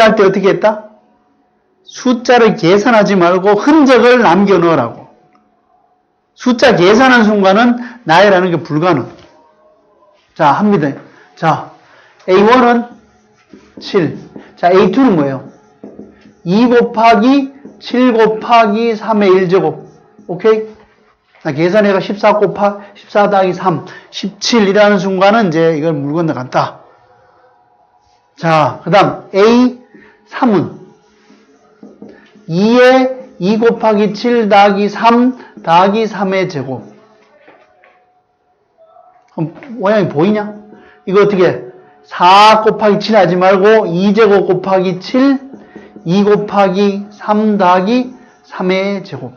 할때 어떻게 했다? 숫자를 계산하지 말고 흔적을 남겨 넣으라고. 숫자 계산한 순간은 나열하는 게 불가능. 자, 합니다. 자, A1은 7. 자, A2는 뭐예요? 2 곱하기 7 곱하기 3의 1제곱. 오케이? 나 계산해가 14 곱하, 14 더하기 3, 17이라는 순간은 이제 이걸 물 건너갔다. 자, 그 다음 A3은 2에 2 곱하기 7 더하기 3 더하기 3의 제곱. 그럼 모양이 보이냐? 이거 어떻게 4 곱하기 7 하지 말고 2제곱 곱하기 7, 2 곱하기 3 더하기 3의 제곱.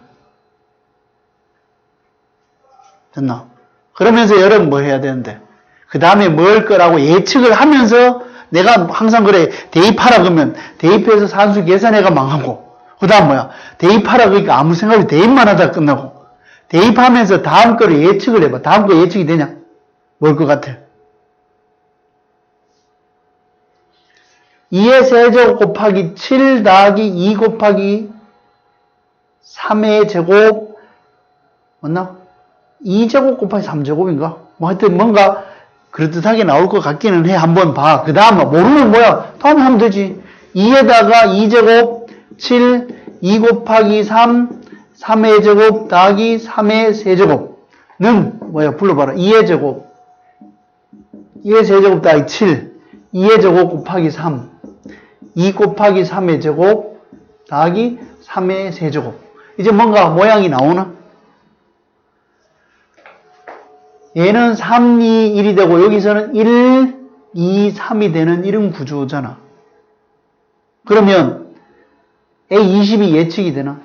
됐나? 그러면서 여러분 뭐 해야 되는데? 그 다음에 뭘 거라고 예측을 하면서 내가 항상 그래. 대입하라 그러면 대입해서 산수 계산해가 망하고 그 다음 뭐야? 대입하라 그러니까 아무 생각 없이 대입만 하다 끝나고. 대입하면서 다음 거를 예측을 해봐. 다음 거 예측이 되냐? 뭘 것 같아? 2의 세제곱 곱하기 7 더하기 2 곱하기 3의 제곱. 맞나? 2제곱 곱하기 3제곱인가? 뭐 하여튼 뭔가 그럴듯하게 나올 것 같기는 해. 한번 봐. 그 다음 모르면 뭐야? 다음에 하면 되지. 2에다가 2제곱 7, 2 곱하기 3, 3의 제곱 더하기 3의 세제곱는 뭐야? 불러봐라. 2의 제곱 2의 세제곱 더하기 7, 2의 제곱 곱하기 3, 2 곱하기 3의 제곱 더하기 3의 세제곱. 이제 뭔가 모양이 나오나? 얘는 3, 2, 1이 되고 여기서는 1, 2, 3이 되는 이런 구조잖아. 그러면 A20이 예측이 되나?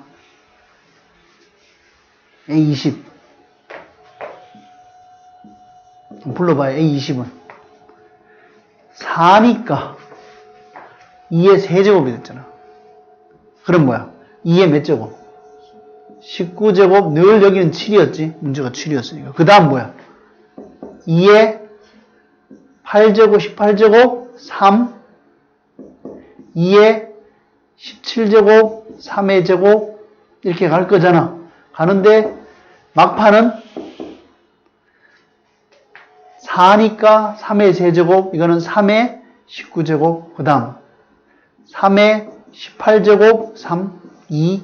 A20. 불러봐요. A20은. 4니까 2의 세제곱이 됐잖아. 그럼 뭐야? 2의 몇 제곱? 19제곱, 늘 여기는 7이었지. 문제가 7이었으니까. 그 다음 뭐야? 2에 8제곱, 18제곱, 3. 2에 17제곱, 3의 제곱, 이렇게 갈 거잖아. 가는데, 막판은 4니까 3의 세제곱, 이거는 3의 19제곱, 그 다음 3의 18제곱, 3, 2,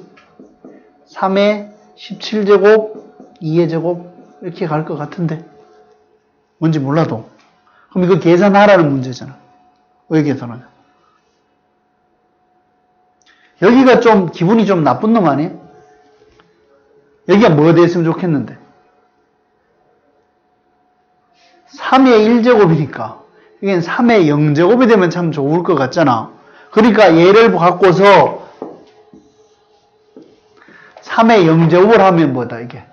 3의 17제곱, 2의 제곱, 이렇게 갈 것 같은데. 뭔지 몰라도. 그럼 이거 계산하라는 문제잖아. 왜 계산하냐? 여기가 좀 기분이 좀 나쁜 놈 아니에요? 여기가 뭐 됐으면 좋겠는데? 3의 1제곱이니까. 이게 3의 0제곱이 되면 참 좋을 것 같잖아. 그러니까 얘를 갖고서 3의 0제곱을 하면 뭐다, 이게?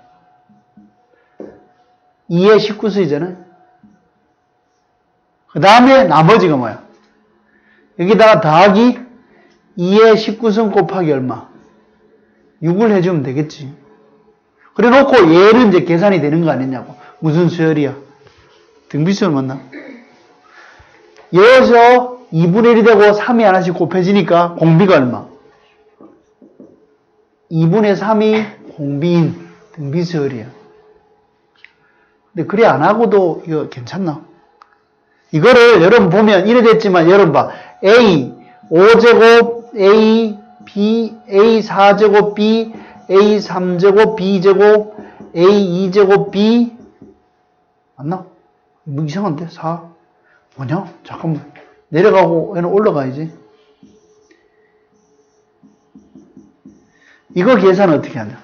2의 19수이잖아요. 그 다음에 나머지가 뭐야? 여기다가 더하기 2의 19승 곱하기 얼마? 6을 해주면 되겠지. 그래 놓고 얘를 이제 계산이 되는 거 아니냐고. 무슨 수열이야? 등비수열 맞나? 여기서 2분의 1이 되고 3이 하나씩 곱해지니까 공비가 얼마? 2분의 3이 공비인 등비수열이야. 근데 그래 안 하고도 이거 괜찮나? 이거를 여러분 보면 이래 됐지만 여러분 봐. A 5제곱 A B A 4제곱 B A 3제곱 B 제곱 A 2제곱 B 맞나? 뭐 이상한데? 4 뭐냐? 잠깐만 내려가고 얘는 올라가야지 이거 계산 어떻게 하냐?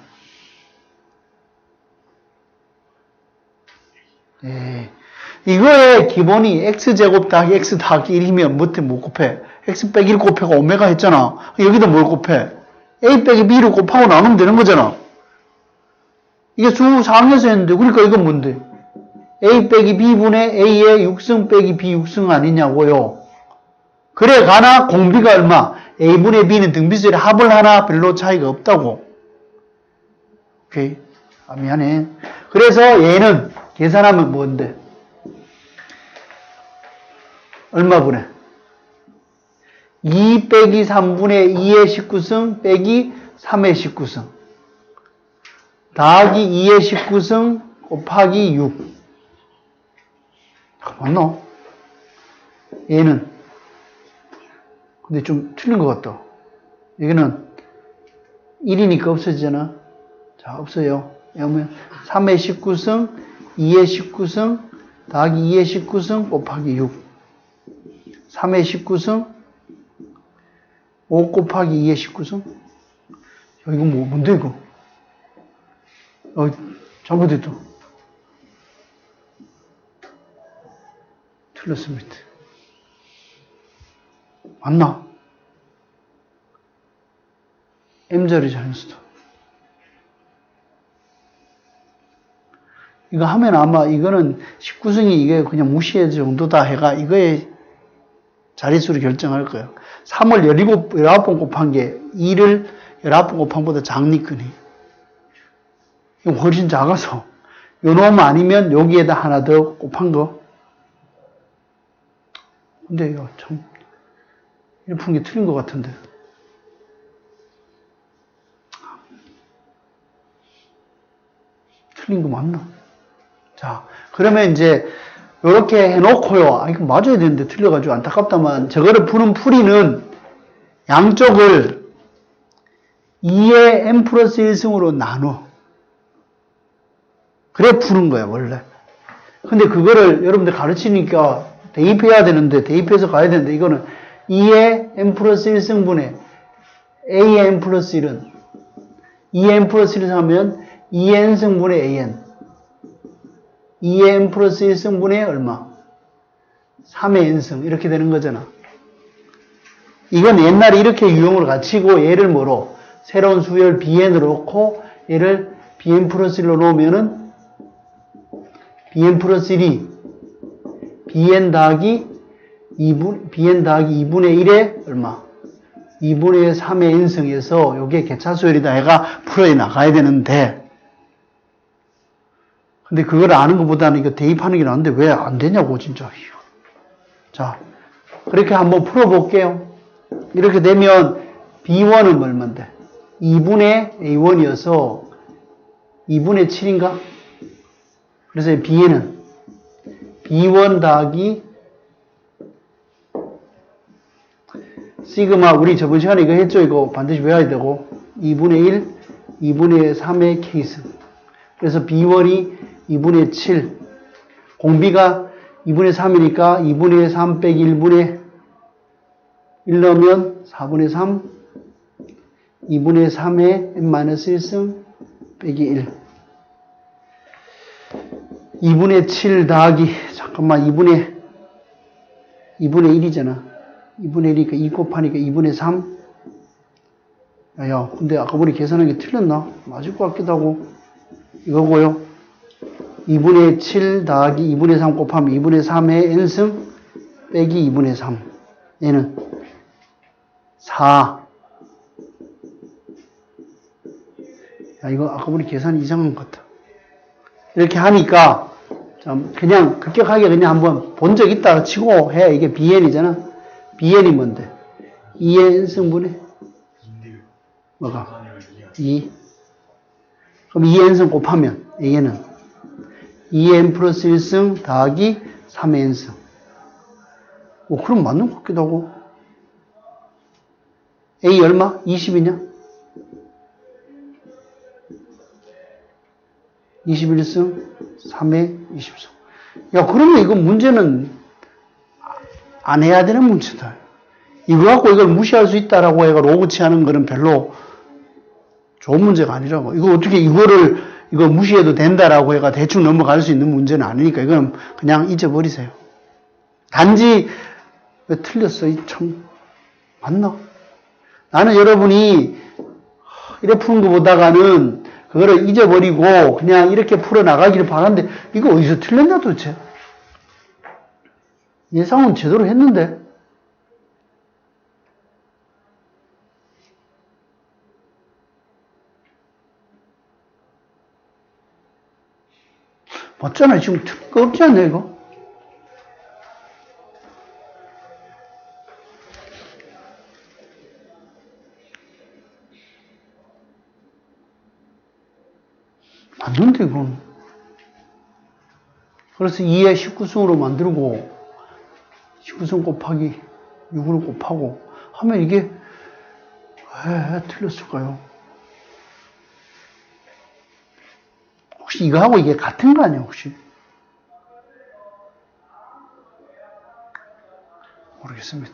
예. 이거의 기본이 x제곱 더하기 x 더하기 1이면 뭐때 못 곱해? x 빼기 1 곱해가 오메가 했잖아. 여기다 뭘 곱해? a 빼기 b를 곱하고 나누면 되는 거잖아. 이게 수 4항에서 했는데 그러니까 이건 뭔데? a 빼기 b분의 a의 6승 빼기 b 6승 아니냐고요. 그래 가나 공비가 얼마? a분의 b는 등비수의 합을 하나 별로 차이가 없다고. 오케이. 아, 미안해. 그래서 얘는 계산하면 뭔데? 얼마 분해? 2 빼기 3분의 2의 19승 빼기 3의 19승 더하기 2의 19승 곱하기 6 맞나? 얘는 근데 좀 틀린 것 같다. 여기는 1이니까 없어지잖아. 자, 없어요. 왜냐면 3의 19승, 2의 19승, 더하기 2의 19승 곱하기 6. 3의 19승, 5 곱하기 2의 19승. 야, 이거 뭐, 뭔데, 이거? 어, 잘못했다. 틀렸습니다. 맞나? M자리 자연수도. 이거 하면 아마 이거는 19승이 이게 그냥 무시해 정도다 해가 이거의 자릿수를 결정할 거예요. 3을 17, 19번 곱한 게 2를 19번 곱한 것보다 작니끈이. 이거 훨씬 작아서. 요놈 아니면 여기에다 하나 더 곱한 거. 근데 이거 참, 이렇게 푼게 틀린 것 같은데. 틀린 거 맞나? 자, 그러면 이제, 이렇게 해놓고요. 아, 이거 맞아야 되는데 틀려가지고 안타깝다만, 저거를 푸는 풀이는 양쪽을 2의 n 플러스 1승으로 나눠. 그래 푸는 거야, 원래. 근데 그거를 여러분들 가르치니까 대입해야 되는데, 대입해서 가야 되는데, 이거는 2의 n 플러스 1승분의 a의 n 플러스 1은 2의 n 플러스 1을 하면 2n 승분의 an 2의 n 플러스 1승분의 얼마? 3의 n승 이렇게 되는 거잖아. 이건 옛날에 이렇게 유형으로 갖추고 얘를 뭐로 새로운 수열 bn으로 놓고 얘를 bn 플러스 1로 놓으면은 bn 플러스 1이 bn 더하기 2분, bn 더하기 2분의 1에 얼마? 2분의 3의 n승에서 요게 개차수열이다 해가 풀어야 나가야 되는데 근데 그걸 아는 것보다는 이거 대입하는 게 나은데 왜 안 되냐고 진짜. 자 그렇게 한번 풀어볼게요. 이렇게 되면 b1은 얼마인데? 2분의 a1이어서 2분의 7인가? 그래서 b는 b1 더하기 시그마 우리 저번 시간에 이거 했죠? 이거 반드시 외워야 되고. 2분의 1 2분의 3의 케이스. 그래서 b1이 2분의 7 공비가 2분의 3이니까 2분의 3 빼기 1분의 1 넣으면 4분의 3 2분의 3의 n-1승 빼기 1 2분의 7 더하기 잠깐만 2분의 2분의 1이잖아. 2분의 1이니까 2 곱하니까 2분의 3 야, 야 근데 아까 우리 계산한 게 틀렸나? 맞을 것 같기도 하고. 이거고요 2분의 7 더하기 2분의 3 곱하면 2분의 3의 n승 빼기 2분의 3 얘는 4 야, 이거 아까 우리 계산이 이상한 것 같다. 이렇게 하니까, 좀 그냥 급격하게 그냥 한번 본 적 있다 치고 해. 이게 BN이잖아. BN이 뭔데? 2N 승분의? 뭐가? 2. 그럼 2N승 곱하면, A는 2N 플러스 1승 더하기 3N승. 오, 그럼 맞는 것 같기도 하고. A 얼마? 20이냐? 21승, 3회 20승. 야, 그러면 이거 문제는 안 해야 되는 문제다. 이거 갖고 이걸 무시할 수 있다라고 해가 로그치 하는 거는 별로 좋은 문제가 아니라고. 이거 어떻게 이거를 이거 무시해도 된다라고 해가 대충 넘어갈 수 있는 문제는 아니니까 이건 그냥 잊어버리세요. 단지 왜 틀렸어? 이참 맞나? 나는 여러분이 이래 푸는 거 보다가는 그거를 잊어버리고 그냥 이렇게 풀어나가기를 바라는데 이거 어디서 틀렸냐 도대체? 예상은 제대로 했는데 맞잖아요. 지금 특가 없지 않나 이거? 맞는데 그건 그래서 2에 19승으로 만들고 19승 곱하기 6으로 곱하고 하면 이게 왜 틀렸을까요? 혹시 이거하고 이게 같은 거 아니에요, 혹시? 모르겠습니다.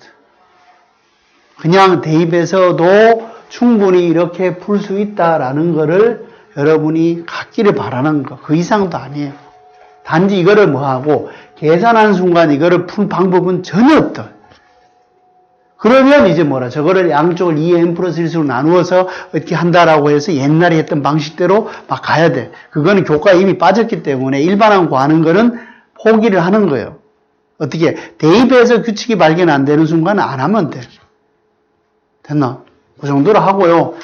그냥 대입에서도 충분히 이렇게 풀 수 있다라는 거를 여러분이 갖기를 바라는 거. 그 이상도 아니에요. 단지 이거를 뭐하고 계산하는 순간 이거를 푼 방법은 전혀 없다. 그러면 이제 뭐라 저거를 양쪽을 2n 플러스 1로 나누어서 어떻게 한다라고 해서 옛날에 했던 방식대로 막 가야 돼. 그거는 교과에 이미 빠졌기 때문에 일반항 구하는 거는 포기를 하는 거예요. 어떻게 대입에서 규칙이 발견 안 되는 순간 안 하면 돼. 됐나? 그 정도로 하고요.